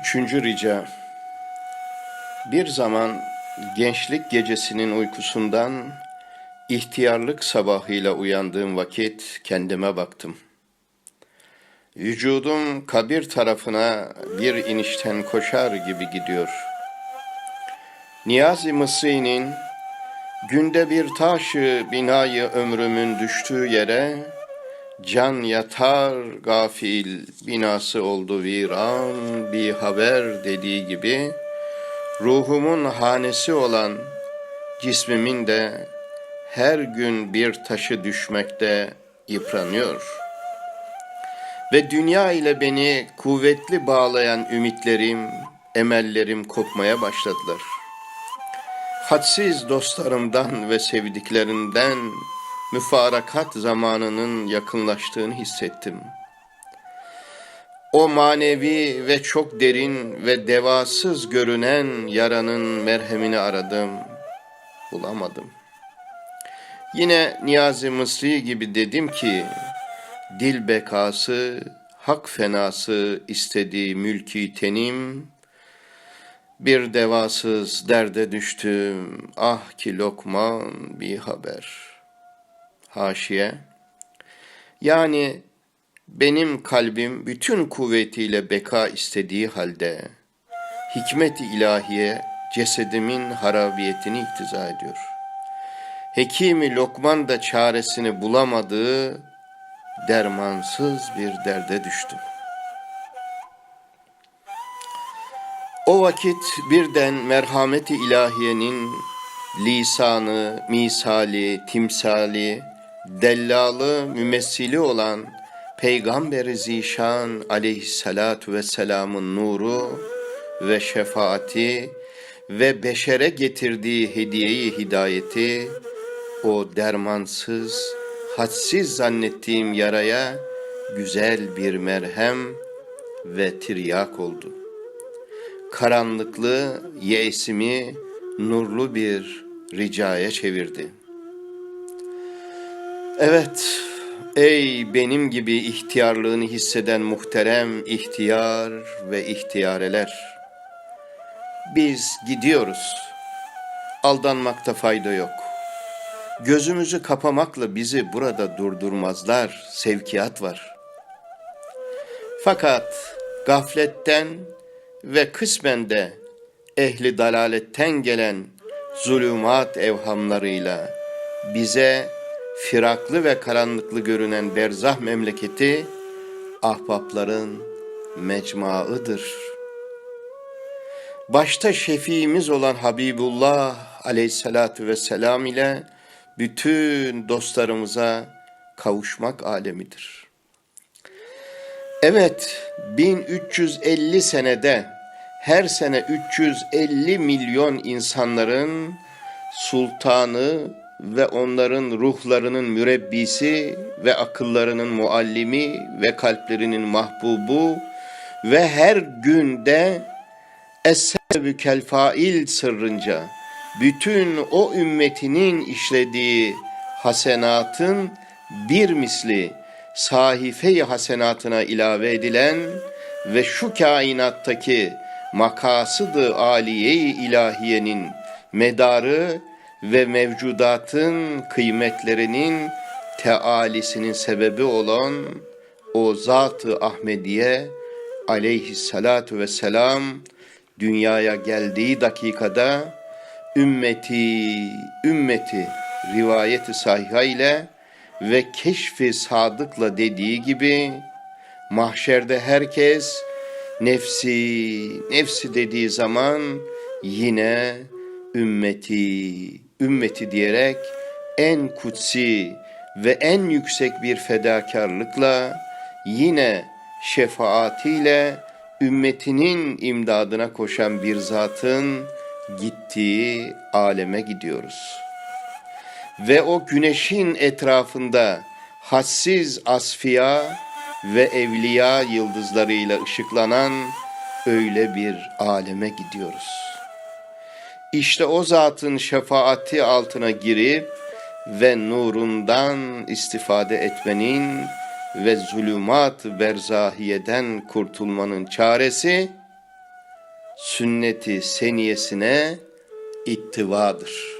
Üçüncü rica. Bir zaman gençlik gecesinin uykusundan ihtiyarlık sabahıyla uyandığım vakit kendime baktım. Vücudum kabir tarafına bir inişten koşar gibi gidiyor. Niyazi Mısri'nin günde bir taşı binayı ömrümün düştüğü yere Can yatar gafil binası oldu viran bir haber dediği gibi ruhumun hanesi olan cismimin de her gün bir taşı düşmekte yıpranıyor. Ve dünya ile beni kuvvetli bağlayan ümitlerim, emellerim kopmaya başladılar. Hadsiz dostlarımdan ve sevdiklerimden müfarakat zamanının yakınlaştığını hissettim. O manevi ve çok derin ve devasız görünen yaranın merhemini aradım, bulamadım. Yine Niyazi Mısri gibi dedim ki, dil bekası, hak fenası istediği mülki tenim, bir devasız derde düştüm, ah ki lokman bir haber.'' Haşiye. Yani benim kalbim bütün kuvvetiyle beka istediği halde hikmet-i ilahiye cesedimin harabiyetini iktiza ediyor. Hekimi Lokman da çaresini bulamadığı dermansız bir derde düştüm. O vakit birden merhameti ilahiyenin lisanı, misali, timsali, dellalı, mümessili olan Peygamber-i Zişan aleyhissalatu vesselamın nuru ve şefaati ve beşere getirdiği hediyeyi hidayeti o dermansız, hadsiz zannettiğim yaraya güzel bir merhem ve tiryak oldu. Karanlıklı yeisimi nurlu bir ricaya çevirdi.'' Evet, ey benim gibi ihtiyarlığını hisseden muhterem ihtiyar ve ihtiyareler. Biz gidiyoruz. Aldanmakta fayda yok. Gözümüzü kapamakla bizi burada durdurmazlar, sevkiyat var. Fakat gafletten ve kısmen de ehli dalaletten gelen zulümat evhamlarıyla bize firaklı ve karanlıklı görünen berzah memleketi ahbapların mecmaıdır. Başta şefiimiz olan Habibullah aleyhissalatu vesselam ile bütün dostlarımıza kavuşmak alemidir. Evet, 1350 senede her sene 350 milyon insanların sultanı ve onların ruhlarının mürebbisi ve akıllarının muallimi ve kalplerinin mahbubu ve her günde es-sebü fail sırrınca bütün o ümmetinin işlediği hasenatın bir misli sahife-i hasenatına ilave edilen ve şu kainattaki makasıdı aliye-i ilahiyenin medarı ve mevcudatın kıymetlerinin tealisinin sebebi olan o Zat-ı Ahmediye aleyhissalatu vesselam dünyaya geldiği dakikada ümmeti, ümmeti rivayeti sahiha ile ve keşfi sadıkla dediği gibi mahşerde herkes nefsi, nefsi dediği zaman yine ümmeti, ümmeti diyerek en kutsi ve en yüksek bir fedakarlıkla yine şefaatiyle ümmetinin imdadına koşan bir zatın gittiği aleme gidiyoruz. Ve o güneşin etrafında hassiz asfiya ve evliya yıldızlarıyla ışıklanan öyle bir aleme gidiyoruz.'' İşte o zatın şefaati altına girip ve nurundan istifade etmenin ve zulümat berzahiyeden kurtulmanın çaresi sünneti seniyesine ittivadır.